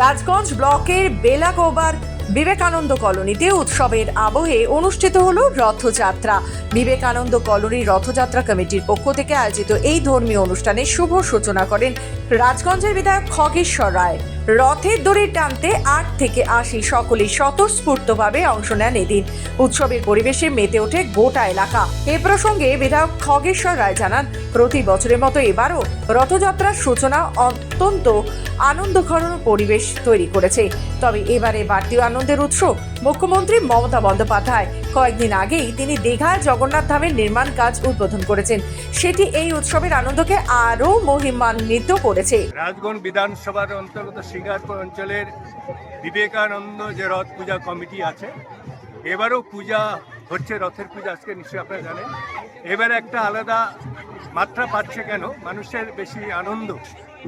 রাজগঞ্জ ব্লকের বেলাগোবার বিবেকানন্দ কলোনিতে উৎসবের আবহে অনুষ্ঠিত হল রথযাত্রা। বিবেকানন্দ কলোনির রথযাত্রা কমিটির পক্ষ থেকে আয়োজিত এই ধর্মীয় অনুষ্ঠানে শুভ সূচনা করেন রাজগঞ্জের বিধায়ক খগেশ্বর রায়। রথের দড়ি টানতে আট থেকে আশি সকলেই স্বতঃস্ফূর্তভাবে অংশ নেন এদিন। উৎসবের পরিবেশে মেতে ওঠে গোটা এলাকা। এ প্রসঙ্গে বিধায়ক খগেশ্বর রায় জানান, প্রতি বছরের মতো এবারও রথযাত্রার সূচনা অত্যন্ত আনন্দঘন পরিবেশ তৈরি করেছে। তবে এবারে বাড়তি আনন্দের উৎস মুখ্যমন্ত্রী মমতা বন্দ্যোপাধ্যায় কয়েকদিন আগেই তিনি দীঘায় জগন্নাথ ধামের নির্মাণ কাজ উদ্বোধন করেছেন। সেটি এই উৎসবের আনন্দকে আরও মহিমান্বিত করেছে। রাজগঞ্জ বিধানসভার অন্তর্গত শিকারপুর অঞ্চলের বিবেকানন্দ যে রথ পূজা কমিটি আছে, এবারও পূজা হচ্ছে, রথের পূজা আজকে নিশ্চয়ই আপনারা জানেন। এবার একটা আলাদা মাত্রা পাচ্ছে কেন? মানুষের বেশি আনন্দ,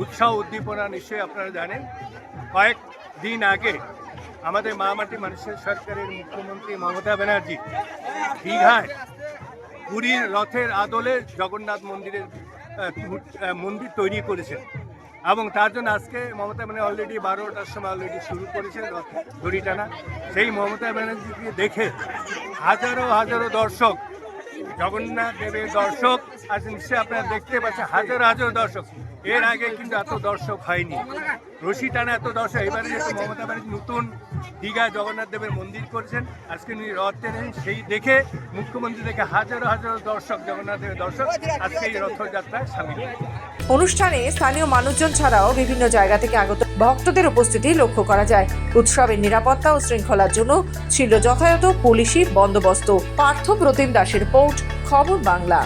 উৎসাহ, উদ্দীপনা নিশ্চয়ই আপনারা জানেন। কয়েক দিন আগে আমাদের মামাটি মানুষের সরকারের মুখ্যমন্ত্রী মমতা ব্যানার্জি দীঘায় পুরীর রথের আদলে জগন্নাথ মন্দিরের মন্দির তৈরি করেছেন। এবং তার জন্য আজকে মমতা মানে অলরেডি বারোটার সময় অলরেডি শুরু করেছেন দড়ি টানা। সেই মমতা ব্যানার্জিকে দেখে হাজারো হাজারো দর্শক, জগন্নাথ দেবের দর্শক, আজ নিশ্চয়ই আপনারা দেখতে পাচ্ছেন হাজার হাজার দর্শক। এর আগে কিন্তু এত দর্শক হয়নি। রশি টানা এত দর্শক এবারে যেহেতু মমতা ব্যানার্জি নতুন দীঘা জগন্নাথ দেবের মন্দির করেছেন আজকে উনি রথ টেনেন সেই দেখে মুখ্যমন্ত্রী দেখে হাজারো হাজারো দর্শক জগন্নাথ দেবের দর্শক আজকে এই রথযাত্রায় সামিল অনুষ্ঠানে স্থানীয় মানুষজন ছাড়াও বিভিন্ন জায়গা থেকে আগত ভক্তদের উপস্থিতি লক্ষ্য করা যায়। উৎসবের নিরাপত্তা ও শৃঙ্খলার জন্য ছিল যথাযথ পুলিশি বন্দোবস্ত। পার্থ প্রতিম দাসের রিপোর্ট খবর বাংলা।